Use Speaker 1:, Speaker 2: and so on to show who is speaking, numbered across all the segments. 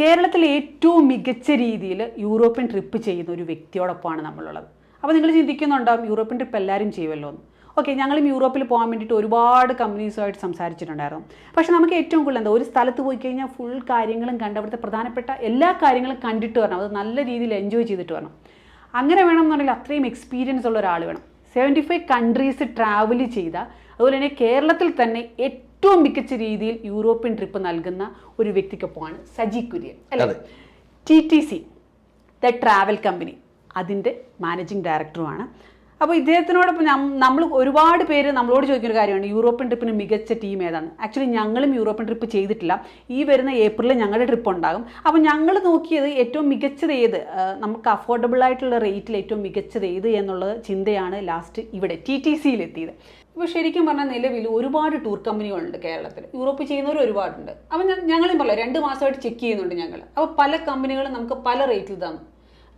Speaker 1: കേരളത്തിൽ ഏറ്റവും മികച്ച രീതിയിൽ യൂറോപ്യൻ ട്രിപ്പ് ചെയ്യുന്ന ഒരു വ്യക്തിയോടൊപ്പമാണ് നമ്മളുള്ളത്. അപ്പോൾ നിങ്ങൾ ചിന്തിക്കുന്നുണ്ടാവും യൂറോപ്യൻ ട്രിപ്പ് എല്ലാവരും ചെയ്യുമല്ലോ എന്ന്? ഓക്കെ ഞങ്ങളും യൂറോപ്പിൽ പോകാൻ വേണ്ടിയിട്ട് ഒരുപാട് കമ്പനീസുമായിട്ട് സംസാരിച്ചിട്ടുണ്ടായിരുന്നു. പക്ഷേ നമുക്ക് ഏറ്റവും കൂടുതൽ എന്താ ഒരു സ്ഥലത്ത് പോയി കഴിഞ്ഞാൽ ഫുൾ കാര്യങ്ങളും കണ്ട് അവിടുത്തെ പ്രധാനപ്പെട്ട എല്ലാ കാര്യങ്ങളും കണ്ടിട്ട് വരണം. അത് നല്ല രീതിയിൽ എൻജോയ് ചെയ്തിട്ട് വരണം. അങ്ങനെ വേണം എന്നുണ്ടെങ്കിൽ അത്രയും എക്സ്പീരിയൻസ് ഉള്ള ഒരാൾ വേണം. സെവന്റി ഫൈവ് കൺട്രീസ് ട്രാവൽ ചെയ്ത അതുപോലെ തന്നെ കേരളത്തിൽ തന്നെ ഏറ്റവും മികച്ച രീതിയിൽ യൂറോപ്യൻ ട്രിപ്പ് നൽകുന്ന ഒരു വ്യക്തിക്കൊപ്പമാണ് സജി കുര്യൻ അല്ലേ? T T C the travel company അതിന്റെ മാനേജിങ് ഡയറക്ടറുമാണ്. അപ്പോൾ ഇദ്ദേഹത്തിനോടൊപ്പം നമ്മൾ ഒരുപാട് പേര് നമ്മളോട് ചോദിക്കുന്ന ഒരു കാര്യമാണ് യൂറോപ്യൻ ട്രിപ്പിന് മികച്ച ടീം ഏതാണ്? ആക്ച്വലി ഞങ്ങളും യൂറോപ്യൻ ട്രിപ്പ് ചെയ്തിട്ടില്ല. ഈ വരുന്ന ഏപ്രിലിൽ ഞങ്ങളുടെ ട്രിപ്പ് ഉണ്ടാകും. അപ്പോൾ ഞങ്ങൾ നോക്കിയത് ഏറ്റവും മികച്ചത് ഏത്? നമുക്ക് അഫോർഡബിൾ ആയിട്ടുള്ള റേറ്റിൽ ഏറ്റവും മികച്ചത് ഏത് എന്നുള്ള ചിന്തയാണ് ലാസ്റ്റ് ഇവിടെ ടി ടി സിയിൽ എത്തിയത്. ഇപ്പോൾ ശരിക്കും പറഞ്ഞാൽ നിലവിൽ ഒരുപാട് ടൂർ കമ്പനികളുണ്ട് കേരളത്തിൽ. യൂറോപ്പിൽ ചെയ്യുന്നവർ ഒരുപാടുണ്ട്. അപ്പോൾ ഞാൻ ഞങ്ങളും പറയാം രണ്ട് മാസമായിട്ട് ചെക്ക് ചെയ്യുന്നുണ്ട് ഞങ്ങൾ അപ്പോൾ പല കമ്പനികളും നമുക്ക് പല റേറ്റിൽ തന്നു.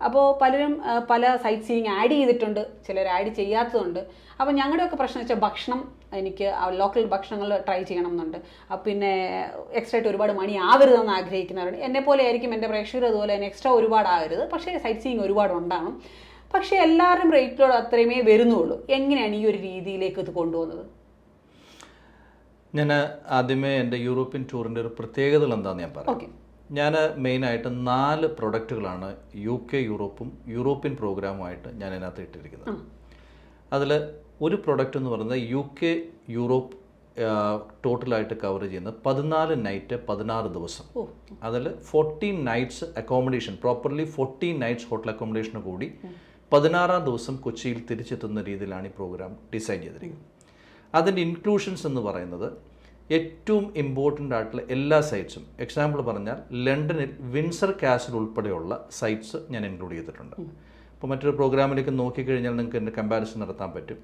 Speaker 1: അപ്പോൾ പലരും പല സൈറ്റ് സീയിങ് ആഡ് ചെയ്തിട്ടുണ്ട്. ചിലർ ആഡ് ചെയ്യാത്തതുണ്ട്. അപ്പോൾ ഞങ്ങളുടെയൊക്കെ പ്രശ്നം വെച്ചാൽ ഭക്ഷണം എനിക്ക് ലോക്കൽ ഭക്ഷണങ്ങൾ ട്രൈ ചെയ്യണം എന്നുണ്ട് അപ്പം പിന്നെ എക്സ്ട്രാ ആയിട്ട് ഒരുപാട് മണി ആവരുതെന്ന് ആഗ്രഹിക്കുന്നവരുണ്ട്. എന്നെ പോലെ ആയിരിക്കും എന്റെ പ്രേക്ഷകർ അതുപോലെ തന്നെ എക്സ്ട്രാ ഒരുപാട് ആവരുത് പക്ഷേ സൈറ്റ് സീയിങ് ഒരുപാട് ഉണ്ടാകും പക്ഷേ എല്ലാവരും റേറ്റിലോട് അത്രയുമേ വരുന്നുള്ളൂ. എങ്ങനെയാണ് ഈ ഒരു രീതിയിലേക്ക് ഇത് കൊണ്ടുപോകുന്നത്?
Speaker 2: ഞാൻ ആദ്യമേ എന്റെ യൂറോപ്യൻ ടൂറിന്റെ ഒരു പ്രത്യേകതകൾ എന്താണെന്ന് ഞാൻ പറയാം.
Speaker 1: ഓക്കെ.
Speaker 2: ഞാൻ മെയിനായിട്ട് നാല് പ്രൊഡക്റ്റുകളാണ് യു കെ യൂറോപ്പും യൂറോപ്യൻ പ്രോഗ്രാമുമായിട്ട് ഞാൻ അതിനകത്ത് ഇട്ടിരിക്കുന്നത്. അതിൽ ഒരു പ്രൊഡക്റ്റ് എന്ന് പറയുന്നത് യു കെ യൂറോപ്പ് ടോട്ടലായിട്ട് കവർ ചെയ്യുന്ന പതിനാല് നൈറ്റ് പതിനാറ് ദിവസം. അതിൽ fourteen nights accommodation properly fourteen nights hotel അക്കോമഡേഷന് കൂടി പതിനാറാം ദിവസം കൊച്ചിയിൽ തിരിച്ചെത്തുന്ന രീതിയിലാണ് ഈ പ്രോഗ്രാം ഡിസൈൻ ചെയ്തിരിക്കുന്നത്. അതിന്റെ ഇൻക്ലൂഷൻസ് എന്ന് പറയുന്നത് ഏറ്റവും ഇമ്പോർട്ടന്റ് ആയിട്ടുള്ള എല്ലാ സൈറ്റ്സും എക്സാമ്പിൾ പറഞ്ഞാൽ ലണ്ടനിൽ വിൻസർ കാസിൽ ഉൾപ്പെടെയുള്ള സൈറ്റ്സ് ഞാൻ ഇൻക്ലൂഡ് ചെയ്തിട്ടുണ്ട്. അപ്പോൾ മറ്റൊരു പ്രോഗ്രാമിലേക്ക് നോക്കിക്കഴിഞ്ഞാൽ നിങ്ങൾക്ക് എന്റെ കമ്പാരിസൺ നടത്താൻ പറ്റും.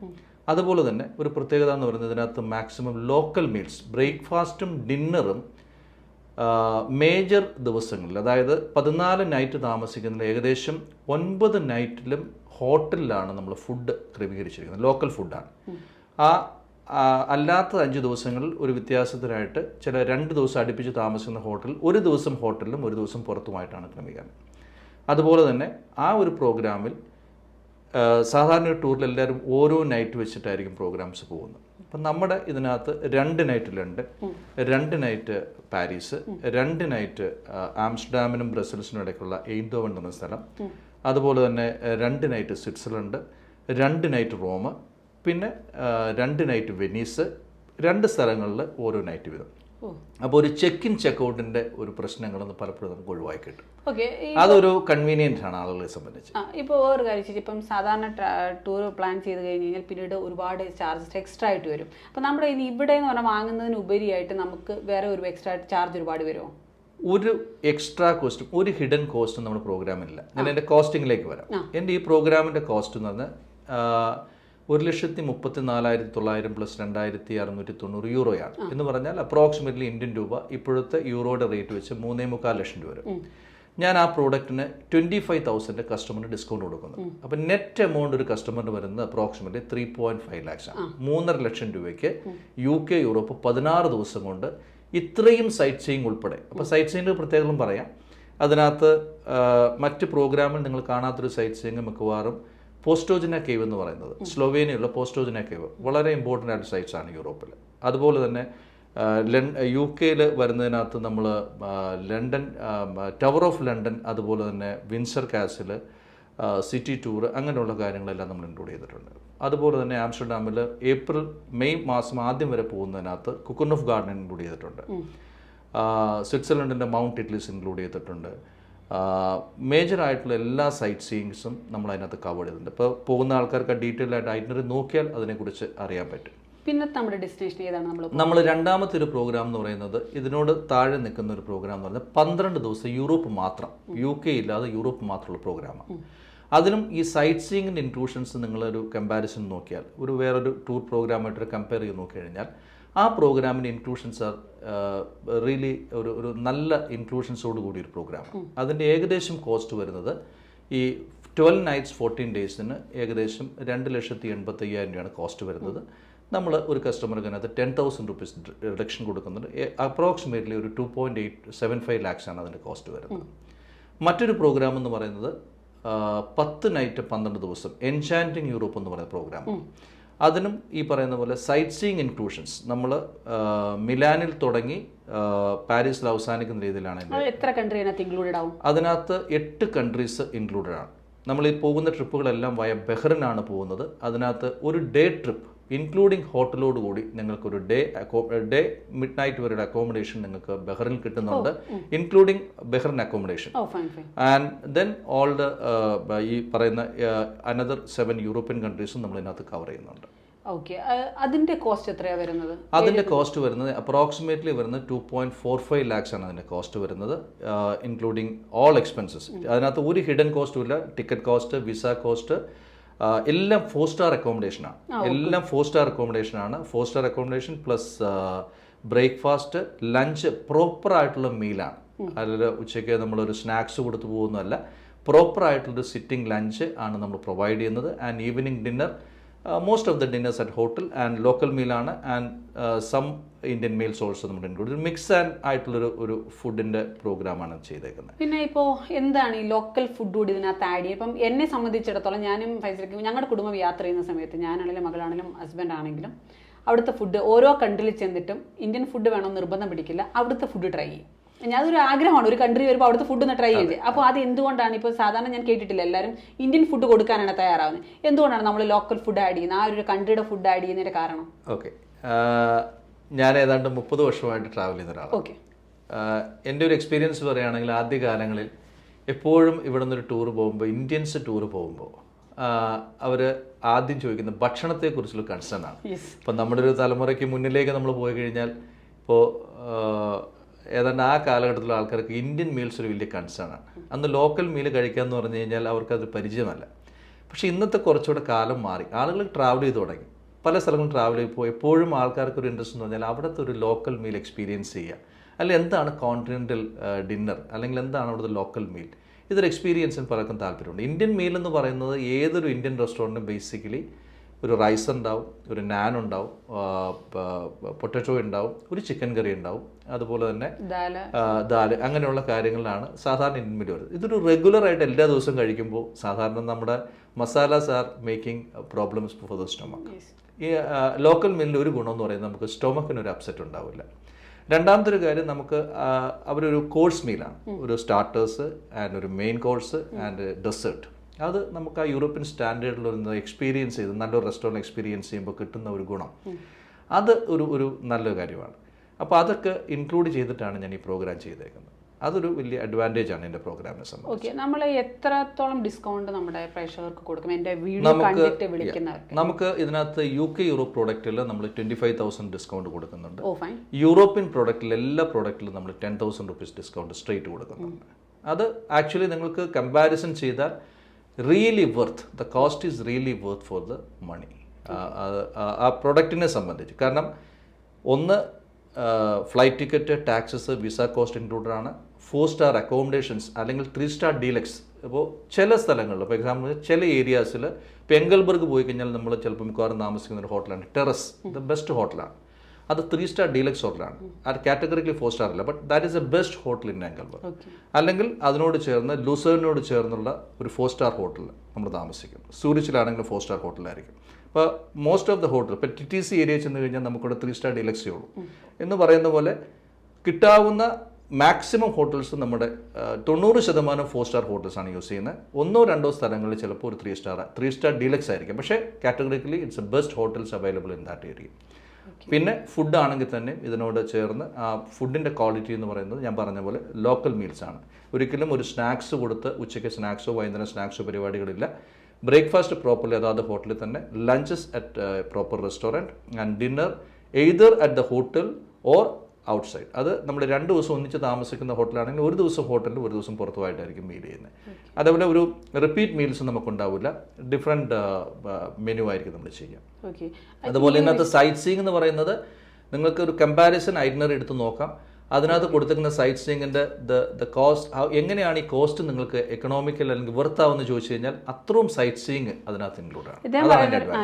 Speaker 2: അതുപോലെ തന്നെ ഒരു പ്രത്യേകത എന്ന് പറയുന്നത് ഇതിനകത്ത് മാക്സിമം ലോക്കൽ മീൽസ് ബ്രേക്ക്ഫാസ്റ്റും ഡിന്നറും മേജർ ദിവസങ്ങളിൽ അതായത് പതിനാല് നൈറ്റ് താമസിക്കുന്നതിൽ ഏകദേശം ഒൻപത് നൈറ്റിലും ഹോട്ടലിലാണ് നമ്മൾ ഫുഡ് ക്രമീകരിച്ചിരിക്കുന്നത് ലോക്കൽ ഫുഡാണ് ആ അല്ലാത്ത അഞ്ച് ദിവസങ്ങളിൽ ഒരു വ്യത്യാസത്തിനായിട്ട് ചില രണ്ട് ദിവസം അടുപ്പിച്ച് താമസിക്കുന്ന ഹോട്ടൽ ഒരു ദിവസം ഹോട്ടലിലും ഒരു ദിവസം പുറത്തുമായിട്ടാണ് ക്രമീകരണം. അതുപോലെ തന്നെ ആ ഒരു പ്രോഗ്രാമിൽ സാധാരണ ടൂറിൽ എല്ലാവരും ഓരോ നൈറ്റ് വെച്ചിട്ടായിരിക്കും പ്രോഗ്രാംസ് പോകുന്നത്. അപ്പം നമ്മുടെ ഇതിനകത്ത് രണ്ട് നൈറ്റ് ലണ്ടൻ രണ്ട് നൈറ്റ് പാരീസ് രണ്ട് നൈറ്റ് ആംസ്റ്റർഡാമിനും ബ്രസൽസിനും ഇടയ്ക്കുള്ള എയിൻഡോവൻ എന്ന സ്ഥലം. അതുപോലെ തന്നെ രണ്ട് നൈറ്റ് സ്വിറ്റ്സർലൻഡ് രണ്ട് നൈറ്റ് റോം പിന്നെ രണ്ട് നൈറ്റ് വെനീസ് രണ്ട് സ്ഥലങ്ങളിൽ ഓരോ നൈറ്റ് വീതം. അപ്പോൾ ഒരു ചെക്ക് ഇൻ ചെക്ക് ഔട്ടിന്റെ ഒരു പ്രശ്നങ്ങളൊന്നും പലപ്പോഴും നമുക്ക് ഒഴിവാക്കി കിട്ടും.
Speaker 1: ഓക്കെ
Speaker 2: അതൊരു കൺവീനിയന്റ് ആണ് ആളുകളെ സംബന്ധിച്ച്.
Speaker 1: ഇപ്പോൾ വേറൊരു കാര്യം ചേച്ചി ഇപ്പം സാധാരണ ടൂർ പ്ലാൻ ചെയ്ത് കഴിഞ്ഞ് കഴിഞ്ഞാൽ പിന്നീട് ഒരുപാട് ചാർജസ് എക്സ്ട്രാ ആയിട്ട് വരും. അപ്പം നമ്മുടെ ഇനി ഇവിടെ എന്ന് പറഞ്ഞാൽ വാങ്ങുന്നതിന് ഉപരിയായിട്ട് നമുക്ക് വേറെ ഒരു എക്സ്ട്രാ ചാർജ് ഒരുപാട് വരുമോ
Speaker 2: ഒരു എക്സ്ട്രാ കോസ്റ്റും ഒരു ഹിഡൻ കോസ്റ്റും നമ്മുടെ പ്രോഗ്രാമില്ല ഞാൻ എന്റെ കോസ്റ്റിങ്ങിലേക്ക് വരാം. എന്റെ ഈ പ്രോഗ്രാമിന്റെ കോസ്റ്റ് എന്ന് പറഞ്ഞാൽ ഒരു ലക്ഷത്തി മുപ്പത്തി നാലായിരത്തി തൊള്ളായിരം പ്ലസ് രണ്ടായിരത്തി അറുന്നൂറ്റി തൊണ്ണൂറ് യൂറോയാണ് എന്ന് പറഞ്ഞാൽ അപ്രോക്സിമേറ്റ്ലി ഇന്ത്യൻ രൂപ ഇപ്പോഴത്തെ യൂറോയുടെ റേറ്റ് വെച്ച് മൂന്നേ മുക്കാൽ ലക്ഷം രൂപ വരും. ഞാൻ ആ പ്രോഡക്റ്റിന് ട്വന്റി ഫൈവ് തൗസൻഡ് കസ്റ്റമറിന് ഡിസ്കൗണ്ട് കൊടുക്കുന്നു. അപ്പം നെറ്റ് എമൗണ്ട് ഒരു കസ്റ്റമറിന് വരുന്നത് approximately three point five lakhs ആണ്. മൂന്നര ലക്ഷം രൂപയ്ക്ക് യു കെ യൂറോപ്പ് പതിനാറ് ദിവസം കൊണ്ട് ഇത്രയും സൈറ്റ് സീയിങ് ഉൾപ്പെടെ. അപ്പോൾ സൈറ്റ് സീയിങ്ങിന്റെ പ്രത്യേകതകളും പറയാം. അതിനകത്ത് മറ്റ് പ്രോഗ്രാമിൽ നിങ്ങൾ കാണാത്തൊരു സൈറ്റ് സീയിങ് മിക്കവാറും പോസ്റ്റോജിന കേവ് എന്ന് പറയുന്നത്. സ്ലോവേനിയുള്ള പോസ്റ്റോജിന കേവ്. വളരെ ഇമ്പോർട്ടന്റ് ആയിട്ട് സൈറ്റ്സ് ആണ് യൂറോപ്പിൽ അതുപോലെ തന്നെ യു കെയിൽ വരുന്നതിനകത്ത് നമ്മൾ ലണ്ടൻ ടവർ ഓഫ് ലണ്ടൻ അതുപോലെ തന്നെ വിൻസർ കാസിൽ സിറ്റി ടൂർ അങ്ങനെയുള്ള കാര്യങ്ങളെല്ലാം നമ്മൾ ഇൻക്ലൂഡ് ചെയ്തിട്ടുണ്ട്. അതുപോലെ തന്നെ ആംസ്റ്റർഡാമിൽ ഏപ്രിൽ മെയ് മാസം ആദ്യം വരെ പോകുന്നതിനകത്ത് കുക്കൺ ഓഫ് ഗാർഡൻ ഇൻക്ലൂഡ് ചെയ്തിട്ടുണ്ട് സ്വിറ്റ്സർലൻഡിന്റെ മൗണ്ട് ഇറ്റ്ലീസ് ഇൻക്ലൂഡ് ചെയ്തിട്ടുണ്ട്. മേജർ ആയിട്ടുള്ള എല്ലാ സൈറ്റ് സീയിങ്സും നമ്മൾ അതിനകത്ത് കവർ ചെയ്തിട്ടുണ്ട്. ഇപ്പോൾ പോകുന്ന ആൾക്കാർക്ക് ഡീറ്റെയിൽ ആയിട്ട് ഐറ്റിനറി നോക്കിയാൽ അതിനെക്കുറിച്ച് അറിയാൻ പറ്റും.
Speaker 1: പിന്നെ നമ്മുടെ ഡെസ്റ്റിനേഷൻ ഏതാണ് നമ്മൾ
Speaker 2: നമ്മൾ രണ്ടാമത്തെ ഒരു പ്രോഗ്രാം എന്ന് പറയുന്നത് ഇതിനോട് താഴെ നിൽക്കുന്ന ഒരു പ്രോഗ്രാം എന്ന് പറയുന്നത് പന്ത്രണ്ട് ദിവസം യൂറോപ്പ് മാത്രം. യു കെ ഇല്ലാതെ യൂറോപ്പ് മാത്രമുള്ള പ്രോഗ്രാമാണ് അതിലും ഈ സൈറ്റ് സീയിങ്ങിന്റെ ഇൻക്ലൂഷൻസ് നിങ്ങളൊരു കമ്പാരിസൺ നോക്കിയാൽ ഒരു വേറൊരു ടൂർ പ്രോഗ്രാമായിട്ട് കമ്പയർ ചെയ്ത് നോക്കിക്കഴിഞ്ഞാൽ ആ പ്രോഗ്രാമിന് ഇൻക്ലൂഷൻസ് ആർ റിയലി ഒരു ഒരു നല്ല ഇൻക്ലൂഷൻസോട് കൂടി ഒരു പ്രോഗ്രാം അതിന്റെ ഏകദേശം കോസ്റ്റ് വരുന്നത് ഈ ട്വൽവ് നൈറ്റ്സ് ഫോർട്ടീൻ ഡേയ്സിന് ഏകദേശം രണ്ട് ലക്ഷത്തി എൺപത്തി അയ്യായിരം രൂപയാണ് കോസ്റ്റ് വരുന്നത്. നമ്മൾ ഒരു കസ്റ്റമർക്ക് അതിനകത്ത് ടെൻ തൗസൻഡ് റുപ്പീസ് റിഡക്ഷൻ കൊടുക്കുന്നുണ്ട്. അപ്രോക്സിമേറ്റ്ലി ഒരു two point eight seven five lakhs ആണ് അതിന്റെ കോസ്റ്റ് വരുന്നത്. മറ്റൊരു പ്രോഗ്രാം എന്ന് പറയുന്നത് പത്ത് നൈറ്റ് പന്ത്രണ്ട് ദിവസം എൻചാന്റിങ് യൂറോപ്പ് എന്ന് പറയുന്ന പ്രോഗ്രാം അതിനും ഈ പറയുന്ന പോലെ സൈറ്റ് സീയിങ് ഇൻക്ലൂഷൻസ് നമ്മൾ മിലാനിൽ തുടങ്ങി പാരീസിൽ അവസാനിക്കുന്ന രീതിയിലാണ്
Speaker 1: എത്ര ഇൻക്ലൂഡഡ് ആവും?
Speaker 2: അതിനകത്ത് എട്ട് കൺട്രീസ് ഇൻക്ലൂഡഡ് ആണ്. നമ്മൾ ഈ പോകുന്ന ട്രിപ്പുകളെല്ലാം വയ ബഹ്റിനാണ് പോകുന്നത്. അതിനകത്ത് ഒരു ഡേ ട്രിപ്പ് ഇൻക്ലൂഡിങ് ഹോട്ടലോട് കൂടി നിങ്ങൾക്കൊരു ഡേ ഡേ മിഡ് നൈറ്റ് വരെയുടെ അക്കോമഡേഷൻ നിങ്ങൾക്ക് ബെഹറിൽ കിട്ടുന്നുണ്ട് including Bahrain accommodation and then all the ഈ പറയുന്ന അനദർ സെവൻ യൂറോപ്യൻ കൺട്രീസും നമ്മൾ ഇതിനകത്ത് കവർ ചെയ്യുന്നുണ്ട്.
Speaker 1: ഓക്കെ അതിന്റെ കോസ്റ്റ് എത്രയാണ് വരുന്നത്?
Speaker 2: അതിന്റെ കോസ്റ്റ് വരുന്നത് അപ്രോക്സിമേറ്റ്ലി വരുന്നത് two point four five lakhs ആണ് അതിന്റെ കോസ്റ്റ് വരുന്നത് ഇൻക്ലൂഡിങ് ഓൾ എക്സ്പെൻസസ് അതിനകത്ത് ഒരു ഹിഡൻ കോസ്റ്റും ഇല്ല. ടിക്കറ്റ് കോസ്റ്റ് വിസ കോസ്റ്റ് എല്ലാം ഫോർ സ്റ്റാർ അക്കോമഡേഷൻ ആണ്. എല്ലാം ഫോർ സ്റ്റാർ അക്കോമഡേഷൻ ആണ്. Four star accommodation plus breakfast lunch proper ആയിട്ടുള്ള മീലാണ് അതിൽ ഉച്ചയ്ക്ക് നമ്മളൊരു സ്നാക്സ് കൊടുത്തു പോകുന്നതല്ല. പ്രോപ്പർ ആയിട്ടുള്ളൊരു സിറ്റിംഗ് ലഞ്ച് ആണ് നമ്മൾ പ്രൊവൈഡ് ചെയ്യുന്നത്. And evening dinner most of the dinners at hotel and local മീലാണ് and some Indian meals also നമ്മൾ ഇൻക്ലൂഡ് മിക്സ് ആൻഡ് ആയിട്ടുള്ളൊരു ഒരു ഫുഡിന്റെ പ്രോഗ്രാമാണ് ചെയ്തേക്കുന്നത്.
Speaker 1: പിന്നെ ഇപ്പോൾ എന്താണ് ഈ ലോക്കൽ ഫുഡ് കൂടി ഇതിനകത്ത് ആഡ് ചെയ്യുക? ഇപ്പം എന്നെ സംബന്ധിച്ചിടത്തോളം ഞാനും ഫൈസലിക്കും ഞങ്ങളുടെ കുടുംബം യാത്ര ചെയ്യുന്ന സമയത്ത് ഞാനാണെങ്കിലും മകളാണെങ്കിലും ഹസ്ബൻഡ് ആണെങ്കിലും അവിടുത്തെ ഫുഡ് ഓരോ കൺട്രിയിൽ ചെന്നിട്ടും ഇന്ത്യൻ ഫുഡ് വേണമെന്ന് നിർബന്ധം പിടിക്കില്ല. അവിടുത്തെ ഫുഡ് ട്രൈ ചെയ്യും. അതൊരു ആഗ്രഹമാണ് ഒരു കൺട്രി വരുമ്പോൾ അവിടുത്തെ ഫുഡ് ഒന്ന് ട്രൈ ചെയ്ത്. അപ്പോൾ അത് എന്തുകൊണ്ടാണ്? ഇപ്പോൾ സാധാരണ ഞാൻ കേട്ടിട്ടില്ല എല്ലാവരും ഇന്ത്യൻ ഫുഡ് കൊടുക്കാനാണ് തയ്യാറാവുന്നത്. എന്തുകൊണ്ടാണ് നമ്മൾ ലോക്കൽ ഫുഡ് ആഡ് ചെയ്യുന്നത്? ആ ഒരു കൺട്രിയുടെ ഫുഡ് ആഡ് ചെയ്യുന്നതിന്റെ കാരണം?
Speaker 2: ഓക്കെ ഞാൻ ഏതാണ്ട് മുപ്പത് വർഷമായിട്ട് ട്രാവൽ ചെയ്യുന്ന ഒരാളാണ്.
Speaker 1: ഓക്കെ
Speaker 2: എന്റെ ഒരു എക്സ്പീരിയൻസ് പറയുകയാണെങ്കിൽ ആദ്യ കാലങ്ങളിൽ എപ്പോഴും ഇവിടെ നിന്നൊരു ടൂർ പോകുമ്പോൾ ഇന്ത്യൻസ് ടൂർ പോകുമ്പോൾ അവർ ആദ്യം ചോദിക്കുന്ന ഭക്ഷണത്തെക്കുറിച്ചുള്ള കൺസേൺ ആണ്. ഇപ്പം നമ്മുടെ ഒരു തലമുറയ്ക്ക് മുന്നിലേക്ക് നമ്മൾ പോയി കഴിഞ്ഞാൽ ഇപ്പോൾ ഏതാണ്ട് ആ കാലഘട്ടത്തിലുള്ള ആൾക്കാർക്ക് ഇന്ത്യൻ മീൽസ് ഒരു വലിയ കൺസേൺ ആണ്. അന്ന് ലോക്കൽ മീൽ കഴിക്കുക എന്ന് പറഞ്ഞു കഴിഞ്ഞാൽ അവർക്കത് പരിചയമല്ല. പക്ഷേ ഇന്നത്തെ കുറച്ചുകൂടെ കാലം മാറി. ആളുകൾ ട്രാവൽ ചെയ്ത് തുടങ്ങി. പല സ്ഥലങ്ങളും ട്രാവൽ ചെയ്ത് പോയി. എപ്പോഴും ആൾക്കാർക്ക് ഒരു ഇൻട്രസ്റ്റ് എന്ന് പറഞ്ഞാൽ അവിടുത്തെ ഒരു ലോക്കൽ മീൽ എക്സ്പീരിയൻസ് ചെയ്യുക. അല്ലെങ്കിൽ എന്താണ് കോണ്ടിനെന്റൽ ഡിന്നർ അല്ലെങ്കിൽ എന്താണ് അവിടുത്തെ ലോക്കൽ മീൽ ഇതൊരു എക്സ്പീരിയൻസിന് പലർക്കും താല്പര്യമുണ്ട്. ഇന്ത്യൻ മീൽ എന്ന് പറയുന്നത് ഏതൊരു ഇന്ത്യൻ റെസ്റ്റോറന്റും ബേസിക്കലി ഒരു റൈസ് ഉണ്ടാവും ഒരു നാൻ ഉണ്ടാവും പൊട്ടറ്റോ ഉണ്ടാവും ഒരു ചിക്കൻ കറി ഉണ്ടാവും. അതുപോലെ തന്നെ
Speaker 1: ദാല.
Speaker 2: അങ്ങനെയുള്ള കാര്യങ്ങളാണ് സാധാരണ ഇന്ത്യൻ മീൽ വരുന്നത്. ഇതൊരു റെഗുലറായിട്ട് എല്ലാ ദിവസവും കഴിക്കുമ്പോൾ സാധാരണ നമ്മുടെ masalas are making problems for the stomach ഈ ലോക്കൽ മീലിന്റെ ഒരു ഗുണം എന്ന് പറയുന്നത് നമുക്ക് സ്റ്റൊമക്കിന് ഒരു അപ്സെറ്റ് ഉണ്ടാവില്ല. രണ്ടാമത്തെ ഒരു കാര്യം നമുക്ക് അവരൊരു കോഴ്സ് മീലാണ് ഒരു സ്റ്റാർട്ടേഴ്സ് ആൻഡ് ഒരു മെയിൻ കോഴ്സ് ആൻഡ് ഡെസേർട്ട് അത് നമുക്ക് ആ യൂറോപ്യൻ സ്റ്റാൻഡേർഡിൽ ഒരു എക്സ്പീരിയൻസ് ചെയ്ത് നല്ലൊരു റെസ്റ്റോറന്റ് എക്സ്പീരിയൻസ് ചെയ്യുമ്പോൾ കിട്ടുന്ന ഒരു ഗുണം. അത് ഒരു ഒരു നല്ലൊരു കാര്യമാണ്. അപ്പോൾ അതൊക്കെ ഇൻക്ലൂഡ് ചെയ്തിട്ടാണ് ഞാൻ ഈ പ്രോഗ്രാം ചെയ്തേക്കുന്നത്. അതൊരു വലിയ അഡ്വാന്റേജ് ആണ് എന്റെ പ്രോഗ്രാമിനെ സംബന്ധിച്ച്.
Speaker 1: ഓക്കെ നമ്മൾ എത്രത്തോളം ഡിസ്കൗണ്ട് നമ്മുടെ പ്രേക്ഷകർക്ക് കൊടുക്കും? എന്റെ വീഡിയോ
Speaker 2: നമുക്ക്
Speaker 1: കണ്ടിട്ട് വിളിക്കുന്നവർക്ക്.
Speaker 2: നമുക്ക് ഇതിനകത്ത് യു കെ യൂറോപ്പ് പ്രോഡക്റ്റിൽ നമ്മൾ ട്വന്റി ഫൈവ് തൗസൻഡ് ഡിസ്കൗണ്ട് കൊടുക്കുന്നുണ്ട്. യൂറോപ്യൻ പ്രോഡക്റ്റിൽ എല്ലാ പ്രോഡക്റ്റിലും നമ്മൾ ten thousand rupees discount straight കൊടുക്കുന്നുണ്ട്. അത് ആക്ച്വലി നിങ്ങൾക്ക് കമ്പാരിസൺ ചെയ്താൽ really worth the cost is really worth for the money ആ പ്രൊഡക്റ്റിനെ സംബന്ധിച്ച്. കാരണം ഒന്ന് flight ticket taxes visa cost included ആണ്. ഫോർ സ്റ്റാർ അക്കോമഡേഷൻസ് അല്ലെങ്കിൽ ത്രീ സ്റ്റാർ ഡീലക്സ് ഇപ്പോൾ ചില സ്ഥലങ്ങളിൽ ഇപ്പോൾ എക്സാമ്പിൾ ചില ഏരിയാസിൽ ഇപ്പോൾ എങ്കൽബർഗ് പോയി കഴിഞ്ഞാൽ നമ്മൾ ചിലപ്പോൾ മിക്കവാറും താമസിക്കുന്ന ഒരു ഹോട്ടലാണ് ടെറസ് ദ ബെസ്റ്റ് ഹോട്ടലാണ് അത് ത്രീ സ്റ്റാർ ഡീലക്സ് ഹോട്ടലാണ് അത് കാറ്റഗറിക്കലി ഫോർ സ്റ്റാർ അല്ല but that is a best hotel in
Speaker 1: ആംഗൽവർ
Speaker 2: അല്ലെങ്കിൽ അതിനോട് ചേർന്ന് ലൂസേറിനോട് ചേർന്നുള്ള ഒരു ഫോർ സ്റ്റാർ ഹോട്ടൽ നമ്മൾ താമസിക്കും. സൂരിച്ചിലാണെങ്കിൽ ഫോർ സ്റ്റാർ ഹോട്ടലായിരിക്കും ഇപ്പോൾ മോസ്റ്റ് ഓഫ് ദ ഹോട്ടൽ ഇപ്പോൾ ടി ടി സി ഏരിയ ചെന്ന് കഴിഞ്ഞാൽ നമുക്കിവിടെ ത്രീ സ്റ്റാർ ഡീലക്സേ ഉള്ളൂ. എന്ന് പറയുന്ന പോലെ കിട്ടാവുന്ന മാക്സിമം ഹോട്ടൽസ് നമ്മുടെ തൊണ്ണൂറ് ശതമാനം ഫോർ സ്റ്റാർ ഹോട്ടൽസാണ് യൂസ് ചെയ്യുന്നത്. ഒന്നോ രണ്ടോ സ്ഥലങ്ങളിൽ ചിലപ്പോൾ ഒരു three star three star deluxe ആയിരിക്കും. പക്ഷേ categorically it's a best hotels available in that area പിന്നെ ഫുഡ് ആണെങ്കിൽ തന്നെ ഇതിനോട് ചേർന്ന് ആ ഫുഡിന്റെ ക്വാളിറ്റി എന്ന് പറയുന്നത് ഞാൻ പറഞ്ഞ പോലെ ലോക്കൽ മീൽസ് ആണ്. ഒരിക്കലും ഒരു സ്നാക്സ് കൊടുത്ത് ഉച്ചയ്ക്ക് സ്നാക്സോ വൈകുന്നേരം സ്നാക്സോ പരിപാടികളില്ല. ബ്രേക്ക്ഫാസ്റ്റ് പ്രോപ്പർലി അതാത് ഹോട്ടലിൽ തന്നെ lunches at proper restaurant and dinner either at the hotel or outside. അത് നമ്മൾ രണ്ട് ദിവസം ഒന്നിച്ച് താമസിക്കുന്ന ഹോട്ടലാണെങ്കിൽ ഒരു ദിവസം ഹോട്ടലിൽ ഒരു ദിവസം പുറത്തുമായിട്ടായിരിക്കും മീൽ ചെയ്യുന്നത്. അതേപോലെ ഒരു റിപ്പീറ്റ് മീൽസ് നമുക്കുണ്ടാവില്ല. ഡിഫറെന്റ് മെനു ആയിരിക്കും നമ്മൾ ചെയ്യുക.
Speaker 1: ഓക്കെ.
Speaker 2: അതുപോലെ ഇതിനകത്ത് സൈറ്റ് സീയിങ് എന്ന് പറയുന്നത് നിങ്ങൾക്ക് ഒരു കമ്പാരിസൺ ഐറ്റിനറി എടുത്ത് നോക്കാം. അതിനകത്ത് കൊടുത്തിരിക്കുന്ന സൈറ്റ് സീയിങ്ങിന്റെ ദ ദ കോസ്റ്റ് എങ്ങനെയാണ് ഈ കോസ്റ്റ് നിങ്ങൾക്ക് എക്കണോമിക്കൽ അല്ലെങ്കിൽ വെർത്താവെന്ന് ചോദിച്ചു കഴിഞ്ഞാൽ അത്രയും സൈറ്റ് സീങ് അതിനകത്ത് ഇൻക്ലൂഡ് ആണ്.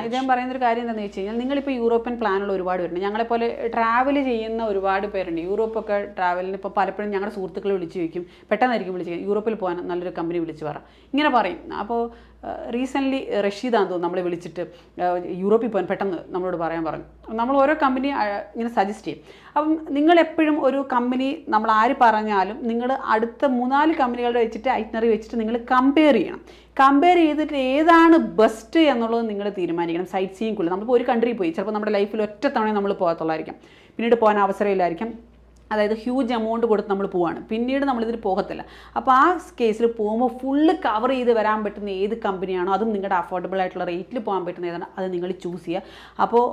Speaker 1: ഇദ്ദേഹം പറയുന്ന ഒരു കാര്യം എന്താണെന്ന് വെച്ച് കഴിഞ്ഞാൽ നിങ്ങളിപ്പോൾ യൂറോപ്യൻ പ്ലാനുള്ള ഒരുപാട് പേരുണ്ട്. ഞങ്ങളെപ്പോലെ ട്രാവൽ ചെയ്യുന്ന ഒരുപാട് പേരുണ്ട്. യൂറോപ്പൊക്കെ ട്രാവലിന് ഇപ്പോൾ പലപ്പോഴും ഞങ്ങളുടെ സുഹൃത്തുക്കൾ വിളിച്ചു ചോദിക്കും. പെട്ടെന്നായിരിക്കും വിളിച്ചു യൂറോപ്പിൽ പോകാൻ നല്ലൊരു കമ്പനി വിളിച്ച് പറ. ഇങ്ങനെ പറയും. അപ്പോൾ റീസെന്റ്ലി റഷീദാന്ന് തോന്നുന്നു നമ്മളെ വിളിച്ചിട്ട് യൂറോപ്പിൽ പോകാൻ പെട്ടെന്ന് നമ്മളോട് പറയാൻ പറഞ്ഞു. നമ്മൾ ഓരോ കമ്പനി ഇങ്ങനെ സജസ്റ്റ് ചെയ്യും. അപ്പം നിങ്ങൾ എപ്പോഴും ഒരു കമ്പനി നമ്മൾ ആര് പറഞ്ഞാലും നിങ്ങൾ അടുത്ത മൂന്നാൽ കമ്പനികളുടെ വെച്ചിട്ട് ഐറ്റ്നറി വെച്ചിട്ട് നിങ്ങൾ കമ്പയർ ചെയ്യണം. കമ്പയർ ചെയ്തിട്ട് ഏതാണ് ബെസ്റ്റ് എന്നുള്ളത് നിങ്ങൾ തീരുമാനിക്കണം. സൈറ്റ് സീയിങ് നമ്മളിപ്പോൾ ഒരു കൺട്രി പോയി ചിലപ്പോൾ നമ്മുടെ ലൈഫിൽ ഒറ്റ തവണ നമ്മൾ പോകത്തുള്ളായിരിക്കും. പിന്നീട് പോകാൻ അവസരമില്ലായിരിക്കും. അതായത് ഹ്യൂജ് എമൗണ്ട് കൊടുത്ത് നമ്മൾ പോവാണ്. പിന്നീട് നമ്മളിതിൽ പോകത്തില്ല. അപ്പോൾ ആ കേസിൽ പോകുമ്പോൾ ഫുള്ള് കവർ ചെയ്ത് വരാൻ പറ്റുന്ന ഏത് കമ്പനിയാണോ അതും നിങ്ങളുടെ അഫോർഡബിൾ ആയിട്ടുള്ള റേറ്റിൽ പോകാൻ പറ്റുന്ന ഏതാണ് അത് നിങ്ങൾ ചൂസ് ചെയ്യുക. അപ്പോൾ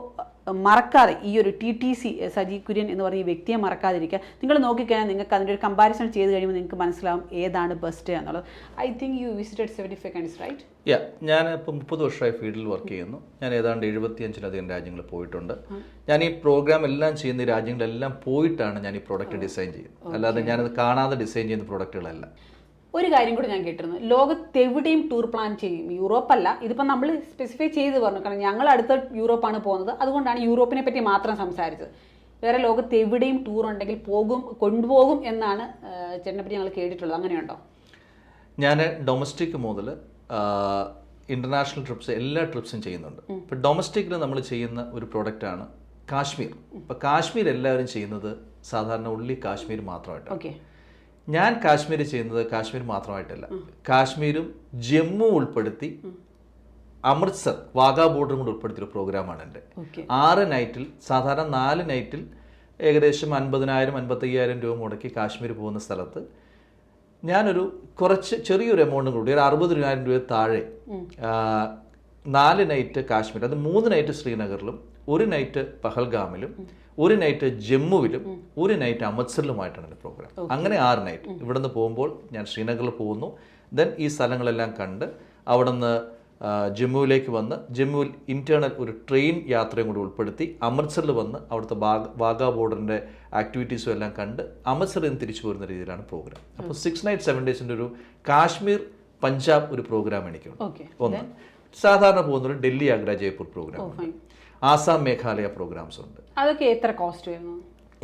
Speaker 1: മറക്കാതെ ഈ ഒരു T T C Saji Kurian എന്ന് പറഞ്ഞ ഈ വ്യക്തിയെ മറക്കാതിരിക്കുക. നിങ്ങൾ നോക്കിക്കഴിഞ്ഞാൽ നിങ്ങൾക്ക് അതിന്റെ ഒരു കമ്പാരിസൺ ചെയ്ത് കഴിയുമ്പോൾ നിങ്ങൾക്ക് മനസ്സിലാവും ഏതാണ് ബെസ്റ്റ് എന്നുള്ളത്. I think you visited seventy five countries right
Speaker 2: yeah ഞാൻ ഇപ്പോൾ മുപ്പത് വർഷമായി ഫീൽഡിൽ വർക്ക് ചെയ്യുന്നു. ഞാൻ ഏതാണ്ട് എഴുപത്തിയഞ്ചിലധികം രാജ്യങ്ങളിൽ പോയിട്ടുണ്ട്. ഞാൻ ഈ പ്രോഗ്രാം എല്ലാം ചെയ്യുന്ന രാജ്യങ്ങളെല്ലാം പോയിട്ടാണ് ഞാൻ ഈ പ്രോഡക്റ്റ് ഡിസൈൻ ചെയ്യുന്നത്. അല്ലാതെ ഞാനത് കാണാതെ ഡിസൈൻ ചെയ്യുന്ന പ്രോഡക്റ്റുകളല്ല
Speaker 1: ഒരു കാര്യം കൂടി ഞാൻ കേട്ടിരുന്നു. ലോകത്തെവിടെയും ടൂർ പ്ലാൻ ചെയ്യും. യൂറോപ്പ് അല്ല ഇതിപ്പോൾ നമ്മൾ സ്പെസിഫൈ ചെയ്ത് പറഞ്ഞു. കാരണം ഞങ്ങൾ അടുത്ത യൂറോപ്പാണ് പോകുന്നത്. അതുകൊണ്ടാണ് യൂറോപ്പിനെ പറ്റി മാത്രം സംസാരിച്ചത്. വേറെ ലോകത്ത് എവിടെയും ടൂർ ഉണ്ടെങ്കിൽ പോകും കൊണ്ടുപോകും എന്നാണ് ചേട്ടനെ പറ്റി ഞങ്ങൾ കേട്ടിട്ടുള്ളത്. അങ്ങനെയുണ്ടോ?
Speaker 2: ഞാൻ ഡൊമസ്റ്റിക് മുതൽ ഇന്റർനാഷണൽ ട്രിപ്സ് എല്ലാ ട്രിപ്സും ചെയ്യുന്നുണ്ട്. ഇപ്പം ഡൊമസ്റ്റിക്കിൽ നമ്മൾ ചെയ്യുന്ന ഒരു പ്രോഡക്റ്റാണ് കാശ്മീർ. ഇപ്പം കാശ്മീർ എല്ലാവരും ചെയ്യുന്നത് സാധാരണ ഉള്ളി കാശ്മീർ മാത്രമായിട്ട്
Speaker 1: ഓക്കെ
Speaker 2: ഞാൻ കാശ്മീർ ചെയ്യുന്നത് കാശ്മീർ മാത്രമായിട്ടല്ല. കാശ്മീരും ജമ്മു ഉൾപ്പെടുത്തി അമൃത്സർ വാഗാ ബോർഡറും കൂടി ഉൾപ്പെടുത്തിയ പ്രോഗ്രാമാണ്
Speaker 1: എന്റെ.
Speaker 2: ആറ് നൈറ്റിൽ സാധാരണ നാല് നൈറ്റിൽ ഏകദേശം അൻപതിനായിരം അൻപത്തയ്യായിരം രൂപ മുടക്കി കാശ്മീർ പോകുന്ന സ്ഥലത്ത് ഞാനൊരു കുറച്ച് ചെറിയൊരു എമൗണ്ടും കൂടി ഒരു അറുപത് രൂപ രൂപ താഴെ നാല് നൈറ്റ് കാശ്മീർ അത് മൂന്ന് നൈറ്റ് ശ്രീനഗറിലും ഒരു നൈറ്റ് പഹൽഗാമിലും ഒരു നൈറ്റ് ജമ്മുവിലും ഒരു നൈറ്റ് അമൃത്സറിലുമായിട്ടാണ് എന്റെ പ്രോഗ്രാം അങ്ങനെ ആറ് നൈറ്റ് ഇവിടുന്ന് പോകുമ്പോൾ ഞാൻ ശ്രീനഗറിൽ പോകുന്നു. ദെൻ ഈ സ്ഥലങ്ങളെല്ലാം കണ്ട് അവിടുന്ന് നിന്ന് ജമ്മുവിലേക്ക് വന്ന് ജമ്മുവിൽ ഇന്റേർണൽ ഒരു ട്രെയിൻ യാത്രയും കൂടി ഉൾപ്പെടുത്തി അമൃത്സറിൽ വന്ന് അവിടുത്തെ ബാഗ് വാഗാ ബോർഡറിന്റെ ആക്ടിവിറ്റീസും എല്ലാം കണ്ട് അമൃത്സറിൽ നിന്ന് തിരിച്ചു പോരുന്ന രീതിയിലാണ് പ്രോഗ്രാം അപ്പോൾ സിക്സ് നൈറ്റ് സെവൻ ഡേയ്സിന്റെ ഒരു കാശ്മീർ പഞ്ചാബ് ഒരു പ്രോഗ്രാം എനിക്കുണ്ട്. ഒന്ന്. സാധാരണ പോകുന്ന ഒരു ഡൽഹി ആഗ്ര ജയ്പൂർ പ്രോഗ്രാം ആസാം മേഘാലയ പ്രോഗ്രാംസ് ഉണ്ട്.
Speaker 1: അതൊക്കെ എത്ര കോസ്റ്റ് വരുന്നു?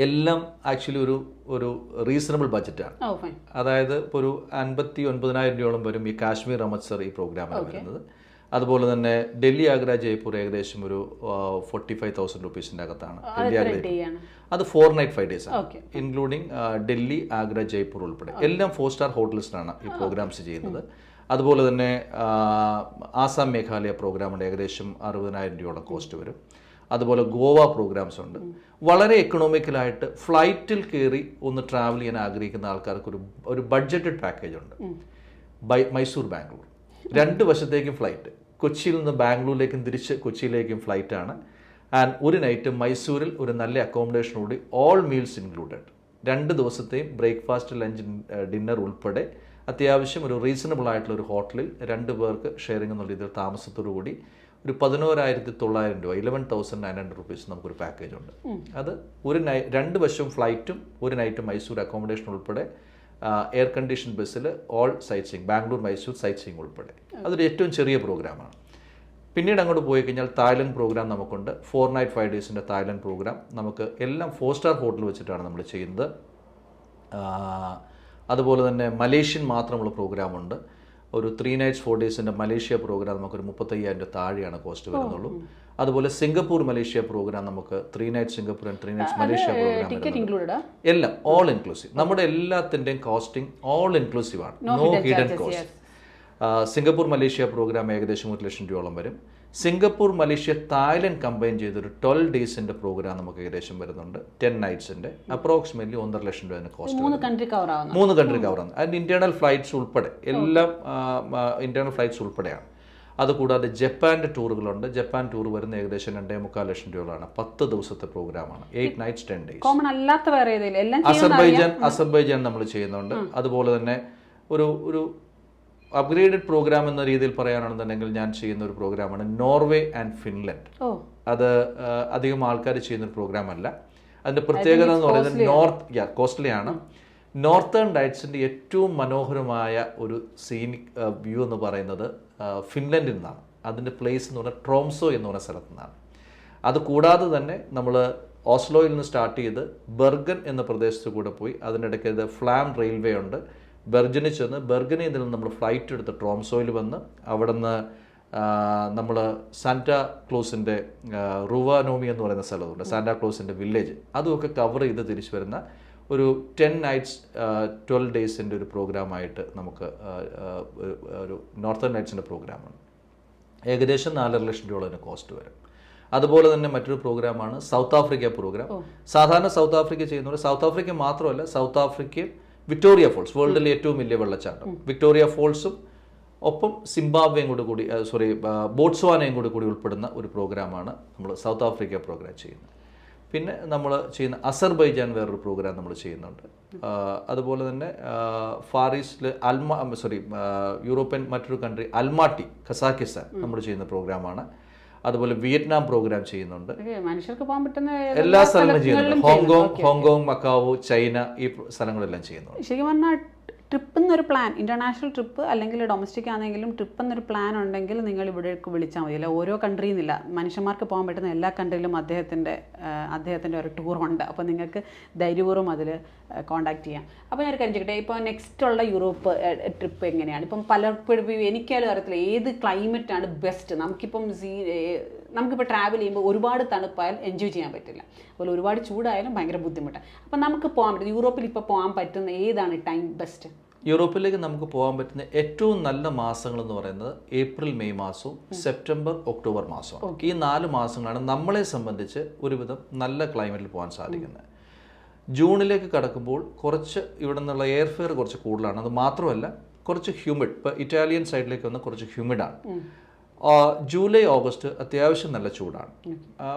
Speaker 2: എല്ലാം ആക്ച്വലി ഒരു ഒരു റീസണബിൾ
Speaker 1: ബജറ്റാണ്
Speaker 2: അതായത് ഇപ്പോൾ ഒരു അൻപത്തി ഒൻപതിനായിരം രൂപയോളം വരും ഈ കാശ്മീർ അമൃത്സർ ഈ പ്രോഗ്രാമിൽ വരുന്നത്. അതുപോലെ തന്നെ ഡൽഹി ആഗ്ര ജയ്പൂർ ഏകദേശം ഒരു ഫോർട്ടി ഫൈവ് തൗസൻഡ് റുപ്പീസിന്റെ അകത്താണ്. ഡൽഹി ആഗ്ര അത് ഫോർ നൈറ്റ് ഫൈവ് ഡേയ്സ് ആണ്. ഇൻക്ലൂഡിങ് ഡൽഹി ആഗ്ര ജയ്പൂർ ഉൾപ്പെടെ. എല്ലാം ഫോർ സ്റ്റാർ ഹോട്ടൽസിലാണ് ഈ പ്രോഗ്രാംസ് ചെയ്യുന്നത്. അതുപോലെ തന്നെ ആസാം മേഘാലയ പ്രോഗ്രാമുണ്ട്. ഏകദേശം അറുപതിനായിരം രൂപയോളം കോസ്റ്റ് വരും. അതുപോലെ ഗോവ പ്രോഗ്രാംസ് ഉണ്ട്. വളരെ എക്കണോമിക്കലായിട്ട് ഫ്ലൈറ്റിൽ കയറി ഒന്ന് ട്രാവൽ ചെയ്യാൻ ആഗ്രഹിക്കുന്ന ആൾക്കാർക്ക് ഒരു ഒരു ബഡ്ജറ്റഡ് പാക്കേജ് ഉണ്ട്. ബൈ മൈസൂർ ബാംഗ്ലൂർ. രണ്ട് വശത്തേക്കും ഫ്ലൈറ്റ് കൊച്ചിയിൽ നിന്ന് ബാംഗ്ലൂരിലേക്കും തിരിച്ച് കൊച്ചിയിലേക്കും ഫ്ലൈറ്റാണ് ആൻഡ് ഒരു നൈറ്റ് മൈസൂരിൽ ഒരു നല്ല അക്കോമഡേഷൻ കൂടി ഓൾ മീൽസ് ഇൻക്ലൂഡഡ് രണ്ട് ദിവസത്തെയും ബ്രേക്ക്ഫാസ്റ്റ് ലഞ്ച് ഡിന്നർ ഉൾപ്പെടെ അത്യാവശ്യം ഒരു റീസണബിൾ ആയിട്ടുള്ള ഒരു ഹോട്ടലിൽ രണ്ട് പേർക്ക് ഷെയറിംഗ് എന്നുള്ള രീതിയിൽ താമസത്തോടു കൂടി ഒരു പതിനോരായിരത്തി തൊള്ളായിരം രൂപ eleven thousand nine hundred rupees നമുക്കൊരു പാക്കേജ് ഉണ്ട്. അത് ഒരു നൈ രണ്ട് വശവും ഫ്ലൈറ്റും ഒരു നൈറ്റും മൈസൂർ അക്കോമഡേഷൻ ഉൾപ്പെടെ എയർ കണ്ടീഷൻ ബസ്സിൽ all sightseeing Bangalore Mysore sightseeing ഉൾപ്പെടെ അതൊരു ഏറ്റവും ചെറിയ പ്രോഗ്രാമാണ് പിന്നീട് അങ്ങോട്ട് പോയി കഴിഞ്ഞാൽ തായ്ലൻഡ് പ്രോഗ്രാം നമുക്കുണ്ട്. ഫോർ നൈറ്റ് ഫൈവ് ഡേയ്സിന്റെ തായ്ലൻഡ് പ്രോഗ്രാം നമുക്ക് എല്ലാം ഫോർ സ്റ്റാർ ഹോട്ടൽ വെച്ചിട്ടാണ് നമ്മൾ ചെയ്യുന്നത്. അതുപോലെ തന്നെ മലേഷ്യൻ മാത്രമുള്ള പ്രോഗ്രാമുണ്ട്. ഒരു ത്രീ നൈറ്റ്സ് ഫോർ ഡേയ്സിന്റെ മലേഷ്യ പ്രോഗ്രാം നമുക്കൊരു മുപ്പത്തയ്യായിരം രൂപ താഴെയാണ് കോസ്റ്റ് വരുന്നുള്ളൂ. അതുപോലെ സിംഗപ്പൂർ മലേഷ്യ പ്രോഗ്രാം നമുക്ക് three night Singapore and three nights Malaysia program എല്ലാം ഓൾ ഇൻക്ലൂസീവ് നമ്മുടെ എല്ലാത്തിന്റെയും കോസ്റ്റിംഗ് ഓൾ ഇൻക്ലൂസീവ് ആണ്. No hidden cost Singapore Malaysia program ഏകദേശം ഒരു ലക്ഷം രൂപയോളം വരും. സിംഗപ്പൂർ മലേഷ്യ തായ്ലൻഡ് കമ്പൈൻ ചെയ്തൊരു ട്വൽവ് ഡേയ്സിന്റെ പ്രോഗ്രാം നമുക്ക് ഏകദേശം വരുന്നുണ്ട്. ടെൻ നൈറ്റ്സിന്റെ അപ്രോക്സിമേറ്റ്ലി ഒന്നര ലക്ഷം രൂപ കോസ്റ്റ്
Speaker 1: മൂന്ന് കൺട്രി കവർ
Speaker 2: ആണ് അതിന്റെ ഇന്റേണൽ ഫ്ലൈറ്റ്സ് ഉൾപ്പെടെ എല്ലാം ഇന്റേണൽ ഫ്ലൈറ്റ്സ് ഉൾപ്പെടെയാണ്. അതുകൂടാതെ ജപ്പാന്റെ ടൂറുകളുണ്ട് ജപ്പാൻ ടൂർ വരുന്ന ഏകദേശം രണ്ടേ മുക്കാൽ ലക്ഷം രൂപകളാണ് പത്ത് ദിവസത്തെ പ്രോഗ്രാമാണ് eight nights ten days
Speaker 1: common അല്ലാത്ത വേറെ
Speaker 2: അസർബൈജാൻ അസർബൈജാൻ നമ്മൾ ചെയ്യുന്നുണ്ട്. അതുപോലെ തന്നെ ഒരു ഒരു അപ്ഗ്രേഡഡ് പ്രോഗ്രാം എന്ന രീതിയിൽ പറയാനാണെന്നുണ്ടെങ്കിൽ ഞാൻ ചെയ്യുന്ന ഒരു പ്രോഗ്രാമാണ് നോർവേ ആൻഡ് ഫിൻലൻഡ് അത് അധികം ആൾക്കാർ ചെയ്യുന്ന ഒരു പ്രോഗ്രാം അല്ല. അതിന്റെ പ്രത്യേകത എന്ന് പറയുന്നത് നോർത്ത് കോസ്റ്റ്ലി ആണ്. നോർത്തേൺ ഡയറ്റ്സിന്റെ ഏറ്റവും മനോഹരമായ ഒരു സീനിക് വ്യൂ എന്ന് പറയുന്നത് ഫിൻലൻഡിൽ നിന്നാണ്. അതിന്റെ പ്ലേസ് എന്ന് പറഞ്ഞാൽ ട്രോംസോ എന്ന് പറയുന്ന സ്ഥലത്തു നിന്നാണ്. അത് കൂടാതെ തന്നെ നമ്മൾ ഓസ്ലോയിൽ നിന്ന് സ്റ്റാർട്ട് ചെയ്ത് ബെർഗൻ എന്ന പ്രദേശത്ത് കൂടെ പോയി. അതിനിടയ്ക്ക് ഫ്ലാം റെയിൽവേ ഉണ്ട്. ബെർഗനിൽ ചെന്ന് ബെർഗനിൽ നിന്ന് നമ്മൾ ഫ്ലൈറ്റ് എടുത്ത് ട്രോംസോയിൽ വന്ന് അവിടെ നിന്ന് നമ്മൾ സാന്റാ ക്ലോസിന്റെ റുവാനോമി എന്ന് പറയുന്ന സ്ഥലമുണ്ട് സാന്റാ ക്ലോസിന്റെ വില്ലേജ്. അതുമൊക്കെ കവർ ചെയ്ത് തിരിച്ചു വരുന്ന ഒരു ടെൻ നൈറ്റ്സ് ട്വൽവ് ഡേയ്സിന്റെ ഒരു പ്രോഗ്രാമായിട്ട് നമുക്ക് ഒരു നോർത്തേൺ നൈറ്റ്സിന്റെ പ്രോഗ്രാമാണ്. ഏകദേശം നാലര ലക്ഷം രൂപ അതിന് കോസ്റ്റ് വരും. അതുപോലെ തന്നെ മറ്റൊരു പ്രോഗ്രാമാണ് സൗത്ത് ആഫ്രിക്ക പ്രോഗ്രാം. സാധാരണ സൗത്ത് ആഫ്രിക്ക ചെയ്യുന്നവർ സൗത്ത് ആഫ്രിക്ക മാത്രമല്ല സൗത്ത് ആഫ്രിക്കയും വിക്ടോറിയ ഫോൾസ് വേൾഡിലെ ഏറ്റവും വലിയ വെള്ളച്ചാട്ടം. വിക്ടോറിയ ഫോൾസും ഒപ്പം സിംബാബ്വേയും കൂടെ കൂടി സോറി ബോട്സ്വാനയും കൂടെ കൂടി ഉൾപ്പെടുന്ന ഒരു പ്രോഗ്രാമാണ് നമ്മൾ സൗത്ത് ആഫ്രിക്ക പ്രോഗ്രാം ചെയ്യുന്നത്. പിന്നെ നമ്മൾ ചെയ്യുന്ന അസർബൈജാൻ വേറൊരു പ്രോഗ്രാം നമ്മൾ ചെയ്യുന്നുണ്ട്. അതുപോലെ തന്നെ ഫാറീസ്റ്റിൽ അൽമ സോറി യൂറോപ്യൻ മറ്റൊരു കൺട്രി അൽമാട്ടി ഖസാക്കിസ്ഥാൻ നമ്മൾ ചെയ്യുന്ന പ്രോഗ്രാമാണ് അതുപോലെ വിയറ്റ്നാം പ്രോഗ്രാം ചെയ്യുന്നുണ്ട്.
Speaker 1: മനുഷ്യർക്ക് പോകാൻ പറ്റുന്ന
Speaker 2: എല്ലാ സ്ഥലങ്ങളും ചെയ്യുന്നുണ്ട്. ഹോങ്കോങ് ഹോങ്കോങ് മക്കാവോ ചൈന ഈ സ്ഥലങ്ങളെല്ലാം ചെയ്യുന്നുണ്ട്.
Speaker 1: ശരിക്കും പറഞ്ഞാൽ ട്രിപ്പ് എന്നൊരു പ്ലാൻ ഇന്റർനാഷണൽ ട്രിപ്പ് അല്ലെങ്കിൽ ഡൊമസ്റ്റിക് ആണെങ്കിലും ട്രിപ്പ് എന്നൊരു പ്ലാൻ ഉണ്ടെങ്കിൽ നിങ്ങൾ ഇവിടേക്ക് വിളിച്ചാൽ മതി. അല്ല? ഓരോ കൺട്രിയിൽ നിന്നില്ല മനുഷ്യന്മാർക്ക് പോകാൻ പറ്റുന്ന എല്ലാ കൺട്രിയിലും അദ്ദേഹത്തിന്റെ അദ്ദേഹത്തിന്റെ ഒരു ടൂർ ഉണ്ട്. അപ്പോൾ നിങ്ങൾക്ക് ധൈര്യപൂർവം അതിൽ കോൺടാക്ട് ചെയ്യാം. അപ്പോൾ ഞാൻ ചോദിക്കട്ടെ? ഇപ്പോൾ നെക്സ്റ്റ് ഉള്ള യൂറോപ്പ് ട്രിപ്പ് എങ്ങനെയാണ്? ഇപ്പം പലപ്പോഴും എനിക്കാലും അറിയത്തില്ല. ഏത് ക്ലൈമറ്റാണ് ബെസ്റ്റ് നമുക്കിപ്പം സീ നമുക്കിപ്പോൾ ട്രാവൽ ചെയ്യുമ്പോൾ ഒരുപാട് തണുപ്പായാലും എൻജോയ് ചെയ്യാൻ പറ്റില്ല. അതുപോലെ ഒരുപാട് ചൂടായാലും ഭയങ്കര ബുദ്ധിമുട്ടാണ് അപ്പോൾ നമുക്ക് പോകാൻ പറ്റും. യൂറോപ്പിൽ ഇപ്പോൾ പോകാൻ പറ്റുന്ന ഏതാണ് ടൈം ബെസ്റ്റ്
Speaker 2: യൂറോപ്പിലേക്ക് നമുക്ക് പോകാൻ പറ്റുന്ന ഏറ്റവും നല്ല മാസങ്ങൾ എന്ന് പറയുന്നത് ഏപ്രിൽ മെയ് മാസവും സെപ്റ്റംബർ ഒക്ടോബർ മാസവും. ഈ നാല് മാസങ്ങളാണ് നമ്മളെ സംബന്ധിച്ച് ഒരുവിധം നല്ല ക്ലൈമറ്റിൽ പോകാൻ സാധിക്കുന്നത്. ജൂണിലേക്ക് കടക്കുമ്പോൾ കുറച്ച് ഇവിടെ നിന്നുള്ള എയർ ഫെയർ കുറച്ച് കൂടുതലാണ്. അത് മാത്രമല്ല കുറച്ച് ഹ്യൂമിഡ് ഇപ്പോൾ ഇറ്റാലിയൻ സൈഡിലേക്ക് വന്ന് കുറച്ച് ഹ്യൂമിഡാണ് ജൂലൈ ഓഗസ്റ്റ് അത്യാവശ്യം നല്ല ചൂടാണ്.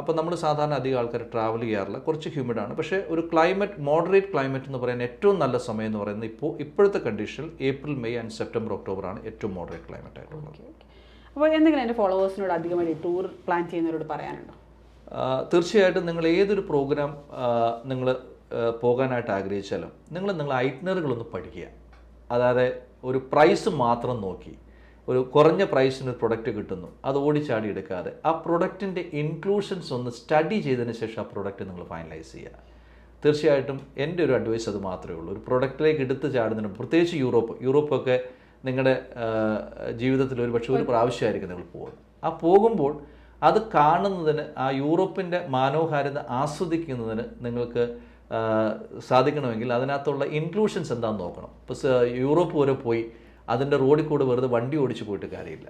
Speaker 2: അപ്പോൾ നമ്മൾ സാധാരണ അധികം ആൾക്കാർ ട്രാവൽ ചെയ്യാറില്ല. കുറച്ച് ഹ്യൂമിഡാണ് പക്ഷേ ഒരു ക്ലൈമറ്റ് മോഡറേറ്റ് ക്ലൈമറ്റ് എന്ന് പറയുന്ന ഏറ്റവും നല്ല സമയം എന്ന് പറയുന്നത് ഇപ്പോൾ ഇപ്പോഴത്തെ കണ്ടീഷനിൽ April May and September October ആണ് ഏറ്റവും മോഡറേറ്റ് ക്ലൈമറ്റ് ആയിട്ടുള്ളത്.
Speaker 1: അപ്പോൾ എന്തെങ്കിലും എന്റെ ഫോളോവേഴ്സിനോട് അധികമായി ടൂർ പ്ലാൻ ചെയ്യുന്നവരോട് പറയാനുണ്ടോ?
Speaker 2: തീർച്ചയായിട്ടും നിങ്ങൾ ഏതൊരു പ്രോഗ്രാം നിങ്ങൾ പോകാനായിട്ട് ആഗ്രഹിച്ചാലും നിങ്ങൾ നിങ്ങൾ ഐറ്റ്നറുകളൊന്ന് പഠിക്കുക. അതായത് ഒരു പ്രൈസ് മാത്രം നോക്കി. ഒരു കുറഞ്ഞ പ്രൈസിന് പ്രൊഡക്റ്റ് കിട്ടുന്നു. അത് ഓടിച്ചാടി എടുക്കാതെ. ആ പ്രൊഡക്റ്റിന്റെ ഇൻക്ലൂഷൻസ് ഒന്ന് സ്റ്റഡി ചെയ്തതിന് ശേഷം ആ പ്രൊഡക്റ്റ് നിങ്ങൾ ഫൈനലൈസ് ചെയ്യുക. തീർച്ചയായിട്ടും എന്റെ ഒരു അഡ്വൈസ് അത് മാത്രമേ ഉള്ളൂ. ഒരു പ്രൊഡക്റ്റിലേക്ക് എടുത്ത് ചാടുന്നതിന് പ്രത്യേകിച്ച് യൂറോപ്പ്. യൂറോപ്പൊക്കെ നിങ്ങളുടെ ജീവിതത്തിൽ ഒരു പക്ഷേ ഒരു പ്രാവശ്യമായിരിക്കും നിങ്ങൾ പോകുന്നത്. ആ പോകുമ്പോൾ അത് കാണുന്നതിന് ആ യൂറോപ്പിന്റെ മനോഹാരിത ആസ്വദിക്കുന്നതിന് നിങ്ങൾക്ക് സാധിക്കണമെങ്കിൽ അതിനകത്തുള്ള ഇൻക്ലൂഷൻസ് എന്താണെന്ന് നോക്കണം. ഇപ്പോൾ യൂറോപ്പ് വരെ പോയി അതിന്റെ റോഡിൽ കൂടെ വെറുതെ വണ്ടി ഓടിച്ചു പോയിട്ട് കാര്യമില്ല.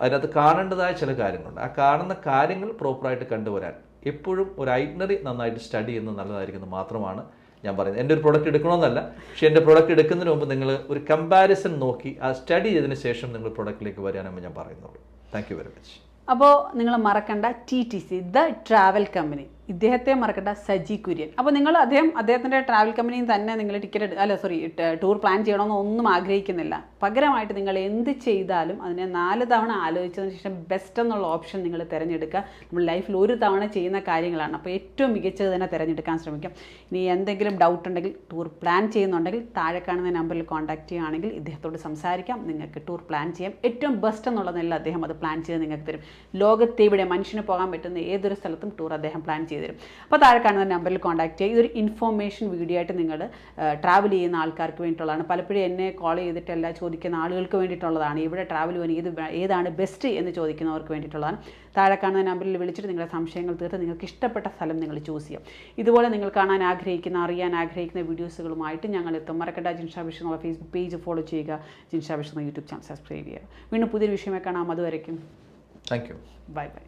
Speaker 2: അതിനകത്ത് കാണേണ്ടതായ ചില കാര്യങ്ങളുണ്ട്. ആ കാണുന്ന കാര്യങ്ങൾ പ്രോപ്പറായിട്ട് കണ്ടുവരാൻ എപ്പോഴും ഒരു ഐറ്റ്നറി നന്നായിട്ട് സ്റ്റഡി ചെയ്യുന്നത് നല്ലതായിരിക്കുന്നത് മാത്രമാണ് ഞാൻ പറയുന്നത്. എന്റെ ഒരു പ്രോഡക്റ്റ് എടുക്കണമെന്നല്ല പക്ഷേ എന്റെ പ്രോഡക്റ്റ് എടുക്കുന്നതിന് മുമ്പ് നിങ്ങൾ ഒരു കമ്പാരിസൺ നോക്കി ആ സ്റ്റഡി ചെയ്തതിന് ശേഷം നിങ്ങൾ പ്രോഡക്റ്റിലേക്ക് വരാനാണ് ഞാൻ പറയുന്നുള്ളൂ താങ്ക് യു വെരി മച്ച്
Speaker 1: അപ്പോൾ നിങ്ങൾ മറക്കണ്ട T T C the travel company ഇദ്ദേഹത്തെ മറക്കണ്ട സജി കുര്യൻ. അപ്പോൾ നിങ്ങൾ അദ്ദേഹം അദ്ദേഹത്തിന്റെ ട്രാവൽ കമ്പനിയിൽ തന്നെ നിങ്ങൾ ടിക്കറ്റ് അല്ല സോറി ടൂർ പ്ലാൻ ചെയ്യണമെന്ന് ഒന്നും ആഗ്രഹിക്കുന്നില്ല. പകരമായിട്ട് നിങ്ങൾ എന്ത് ചെയ്താലും അതിനെ നാല് തവണ ആലോചിച്ചതിന് ശേഷം ബെസ്റ്റ് എന്നുള്ള ഓപ്ഷൻ നിങ്ങൾ തിരഞ്ഞെടുക്കുക. നമ്മൾ ലൈഫിൽ ഒരു തവണ ചെയ്യുന്ന കാര്യങ്ങളാണ്. അപ്പോൾ ഏറ്റവും മികച്ചത് തന്നെ തിരഞ്ഞെടുക്കാൻ ശ്രമിക്കാം. ഇനി എന്തെങ്കിലും ഡൗട്ട് ഉണ്ടെങ്കിൽ ടൂർ പ്ലാൻ ചെയ്യുന്നുണ്ടെങ്കിൽ താഴെ കാണുന്ന നമ്പറിൽ കോൺടാക്ട് ചെയ്യുകയാണെങ്കിൽ ഇദ്ദേഹത്തോട് സംസാരിക്കാം. നിങ്ങൾക്ക് ടൂർ പ്ലാൻ ചെയ്യാം. ഏറ്റവും ബെസ്റ്റ് എന്നുള്ള നില അദ്ദേഹം അത് പ്ലാൻ ചെയ്ത് നിങ്ങൾക്ക് തരും. ലോകത്തെവിടെ മനുഷ്യന് പോകാൻ പറ്റുന്ന ഏതൊരു സ്ഥലത്തും ടൂർ അദ്ദേഹം പ്ലാൻ ചെയ്ത് തരും അപ്പോൾ താഴെ കാണുന്ന നമ്പറിൽ കോൺടാക്ട് ചെയ്യുക. ഇതൊരു ഇൻഫോർമേഷൻ വീഡിയോ ആയിട്ട് നിങ്ങൾ ട്രാവൽ ചെയ്യുന്ന ആൾക്കാർക്ക് വേണ്ടിയിട്ടുള്ളതാണ്. പലപ്പോഴും എന്നെ കോൾ ചെയ്തിട്ടല്ല ചോദിക്കുന്ന ആളുകൾക്ക് വേണ്ടിയിട്ടുള്ളതാണ്. ഇവിടെ ട്രാവൽ ചെയ്യാൻ ഏത് ഏതാണ് ബെസ്റ്റ് എന്ന് ചോദിക്കുന്നവർക്ക് വേണ്ടിയിട്ടുള്ളതാണ്. താഴെ കാണുന്ന നമ്പറിൽ വിളിച്ചിട്ട് നിങ്ങളുടെ സംശയങ്ങൾ തീർത്ത് നിങ്ങൾക്ക് ഇഷ്ടപ്പെട്ട സ്ഥലം നിങ്ങൾ ചൂസ് ചെയ്യാം. ഇതുപോലെ നിങ്ങൾ കാണാൻ ആഗ്രഹിക്കുന്ന അറിയാൻ ആഗ്രഹിക്കുന്ന വീഡിയോസുകളുമായിട്ട് ഞങ്ങൾ എത്തും. മറക്കണ്ട ജിൻഷാ വിഷ് എന്നുള്ള ഫേസ്ബുക്ക് പേജ് ഫോളോ ചെയ്യുക. ജിൻഷാ വിഷ് എന്ന യൂട്യൂബ് ചാനൽ സബ്സ്ക്രൈബ് ചെയ്യുക. വീണ്ടും പുതിയൊരു വിഷയമേ കാണാം. അതുവരയ്ക്കും
Speaker 2: താങ്ക് യു
Speaker 1: ബൈ ബൈ